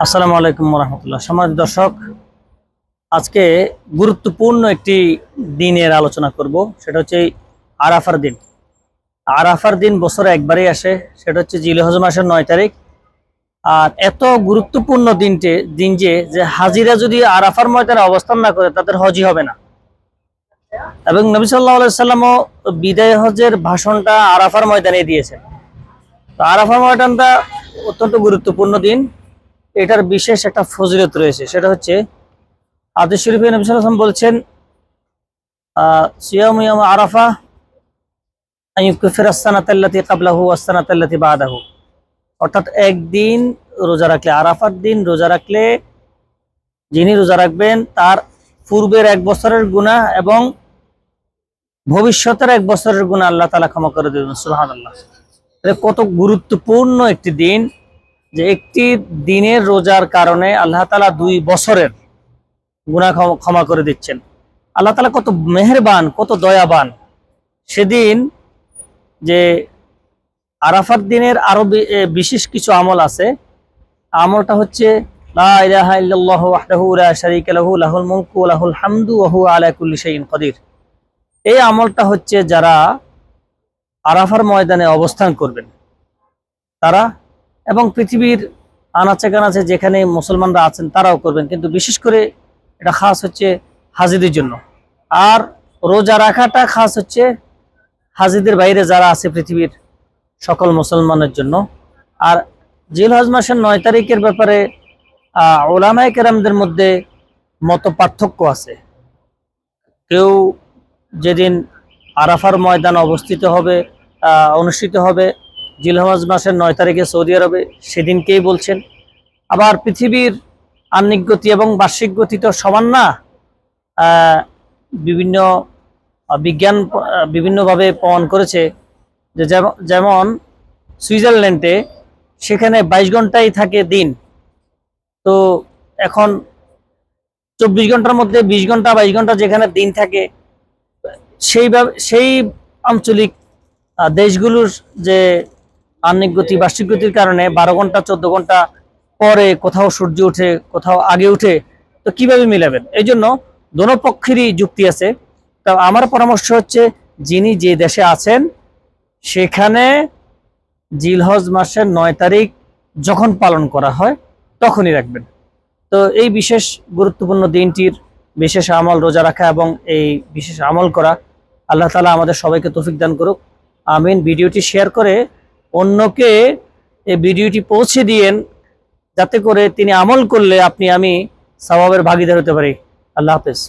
আসসালামু আলাইকুম রহমতুল্লাহ সমাজ দর্শক, আজকে গুরুত্বপূর্ণ একটি দিনের আলোচনা করব, সেটা হচ্ছে আরাফার দিন। আরাফার দিন বছরে একবারই আসে, সেটা হচ্ছে জিলহজ মাসের নয় তারিখ। আর এত গুরুত্বপূর্ণ দিনটে, দিন যে যে হাজিরা যদি আরাফার ময়দানে অবস্থান না করে, তাদের হজই হবে না। এবং নবী সাল্লাহ সাল্লামও বিদায় হজের ভাষণটা আরাফার ময়দানে দিয়েছেন। তো আরাফার ময়দানটা অত্যন্ত গুরুত্বপূর্ণ দিন। এটার বিশেষ একটা ফজিলত রয়েছে, সেটা হচ্ছে আদেশ শরীফে নবী সাল্লাম বলছেন সিয়াম আরাফা আস্তানাতাল্লাতি কাবলাহু আস্তানাতাল্লাতি বাদাহু। অর্থাৎ একদিন রোজা রাখলে, আরাফার দিন রোজা রাখলে যিনি রোজা রাখবেন, তার পূর্বের এক বছরের গুনাহ এবং ভবিষ্যতের এক বছরের গুনাহ আল্লাহ তাআলা ক্ষমা করে দেবেন, সুবহানাল্লাহ। এটা কত গুরুত্বপূর্ণ একটি দিন। যে একটি দিনের রোজার কারণে আল্লাহ তালা দুই বছরের গুণা ক্ষমা- করে দিচ্ছেন। আল্লাহ তালা কত মেহেরবান, কত দয়াবান। সেদিন যে আরাফাত দিনের আরও বিশেষ কিছু আমল আছে। আমলটা হচ্ছে এই আমলটা হচ্ছে যারা আরাফার ময়দানে অবস্থান করবেন। তারা এবং পৃথিবীর আনাচে কানাচে যেখানে মুসলমানরা আছেন, তারাও করবেন। কিন্তু বিশেষ করে এটা খাস হচ্ছে হাজিদের জন্য। আর রোজা রাখাটা খাস হচ্ছে হাজিদের বাইরে যারা আছে পৃথিবীর সকল মুসলমানের জন্য। আর জিল হজ মাসের নয় তারিখের ব্যাপারে ওলামায়ে কেরামদের মধ্যে মত পার্থক্য আছে। কেউ যেদিন আরাফার ময়দান অবস্থিত হবে অনুষ্ঠিত হবে জিলহজ মাসের নয় তারিখে সৌদি আরবে সেদিনকেই বলছেন। আবার পৃথিবীর আহ্নিক গতি এবং বার্ষিক গতি তো সমান না। বিভিন্ন বিজ্ঞান বিভিন্নভাবে প্রমাণ করেছে যে যেমন- যেমন সুইজারল্যান্ডে সেখানে বাইশ ঘন্টাই থাকে দিন। তো এখন চব্বিশ ঘণ্টার মধ্যে বিশ ঘণ্টা বাইশ ঘণ্টা যেখানে দিন থাকে, সেইভাবে, সেই আঞ্চলিক দেশগুলোর যে আহ্নিক গতি, বার্ষিক গতির কারণে বারো ঘণ্টা, চোদ্দ ঘণ্টা পরে কোথাও সূর্য উঠে, কোথাও আগে উঠে, তো কীভাবে মিলাবেন? এই জন্য দোনো পক্ষেরই যুক্তি আছে। তা আমার পরামর্শ হচ্ছে, যিনি যে দেশে আছেন, সেখানে জিলহজ মাসের নয় তারিখ যখন পালন করা হয়, তখনই রাখবেন। তো এই বিশেষ গুরুত্বপূর্ণ দিনটির বিশেষ আমল রোজা রাখা এবং এই বিশেষ আমল করা, আল্লাহ তালা আমাদের সবাইকে তৌফিক দান করুক। আমিন। ভিডিওটি শেয়ার করে অন্যকে এই ভিডিওটি পৌঁছে দিয়েন, যাতে করে তিনি আমল করলে আপনি, আমি স্বভাবের ভাগিদার হতে পারি। আল্লাহ হাফেজ।